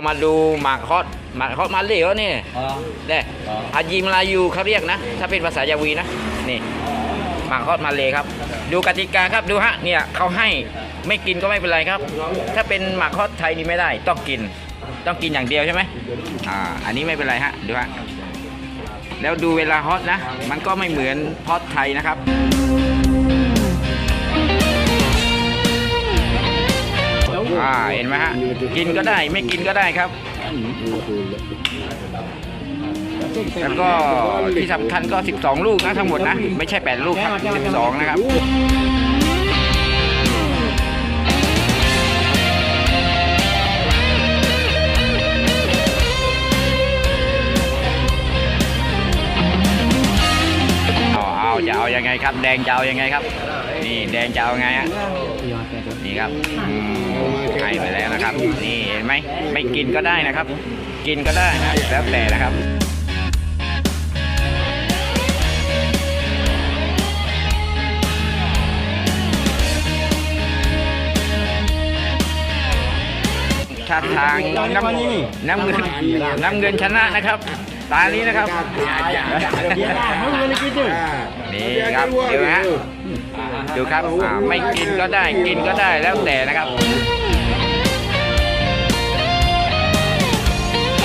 เรามาดูหมากฮอตหมากฮอตมาเลยเขานี่อ๋อเด้อ๋อ อายิมลายูเขาเรียกนะ ถ้าเป็นภาษายาวีนะ นี่หมากฮอตมาเลยครับ ดูกติกาครับดูฮะ เนี่ยเขาให้ไม่กินก็ไม่เป็นไรครับ ถ้าเป็นหมากฮอตไทยนี่ไม่ได้ ต้องกิน ต้องกินอย่างเดียวใช่ไหมอ่า อันนี้ไม่เป็นไรฮะ ดูฮะ แล้วดูเวลาฮอตนะ มันก็ไม่เหมือนฮอตไทยนะครับ อ่าเห็นไหมฮะกินก็ได้ไม่กินก็ได้ครับ แล้วก็ที่สำคัญก็ 12 ลูกนะทั้งหมดนะ ไม่ใช่ 8 ลูกครับ 12 นะครับเอาเอาจะเอายังไงครับ แดงจะเอายังไงครับ นี่แดงจะเอาไงฮะนี่ครับให้ไปแล้วนะครับ นี่เห็นไหมไม่กินก็ได้นะครับ กินก็ได้นะแล้วแต่นะครับท่าทางน้ำน้ำเงินน้ำเงินชนะนะครับ ตานี้นะครับ นี่ครับดูฮะดูครับอ่าไม่กินก็ได้กินก็ได้แล้วแต่นะครับ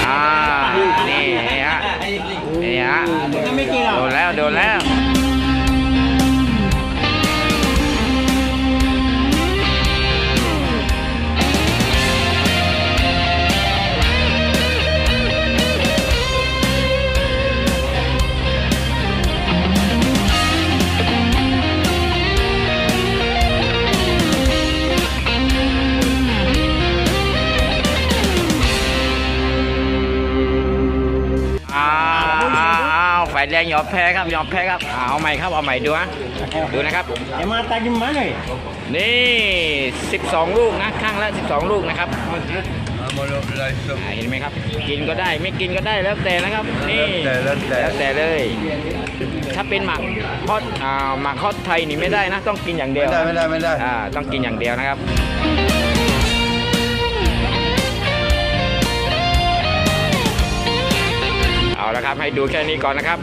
อ่านี่ฮะนี่ฮะไม่กินหรอโดนแล้วโดนแล้ว อ้าวอ้าวอ้าวฝ่ายแดงยอมแพ้ครับยอมแพ้ครับอ่าเอาใหม่ครับเอาใหม่ดูฮะดูนะครับ Ya mata gimana ya? นี่ 12 ลูกนะข้างละ 12 ลูกนะครับอ่าเห็นไหมครับ กินก็ได้ไม่กินก็ได้แล้วแต่นะครับ นี่แล้วแต่ แล้วแต่เลย ถ้าเป็นหมักฮอตอ่าหมักฮอตไทยนี่ไม่ได้นะ ต้องกินอย่างเดียวไม่ได้ไม่ได้ไม่ได้ อ่าต้องกินอย่างเดียวนะครับ เอาละครับ ให้ดูแค่นี้ก่อนนะครับ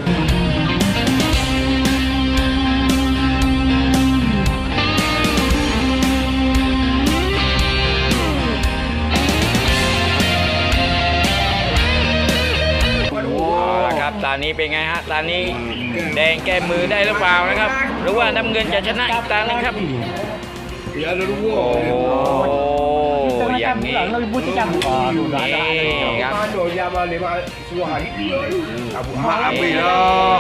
เอาละครับตอนนี้เป็นไงฮะตอนนี้แดงแก้มือได้หรือเปล่านะครับ หรือว่าน้ำเงินจะชนะอีกตาหนึงครับโอ้ Ya lu โอ้อย่างนี้ Lebih putih kan? Oh, sudah นี่ ada. ครับ ya balik mak suruh hari. Mak นี่ abi lah.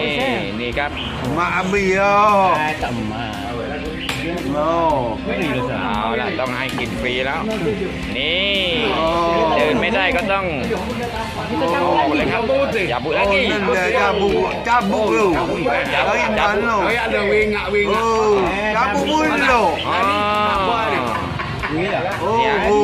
นี่ครับ Mak abi lah. Eh, tak mah. No. Beri lu sah. เอาละต้องให้กินฟรีแล้ว นี่โอ้เดินไม่ได้ก็ต้องโอ้เลยครับอย่าบุ Oh, ลกี้ nan dia cabut. Cabut lu. Hari mana? ada wing ngak wing Oh, cabut pun lu. อ๋อ Ni lah. Oh, Ya. Dia oh. dia suka gapo lah. อ๋อโอ้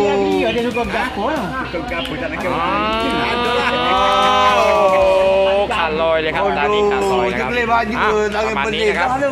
ขาดลอยเลยครับตอนนี้ขาดลอยนะครับ Kita boleh baju อะ ke ประ tangan มาณนี้ penting นะครับ dah tu.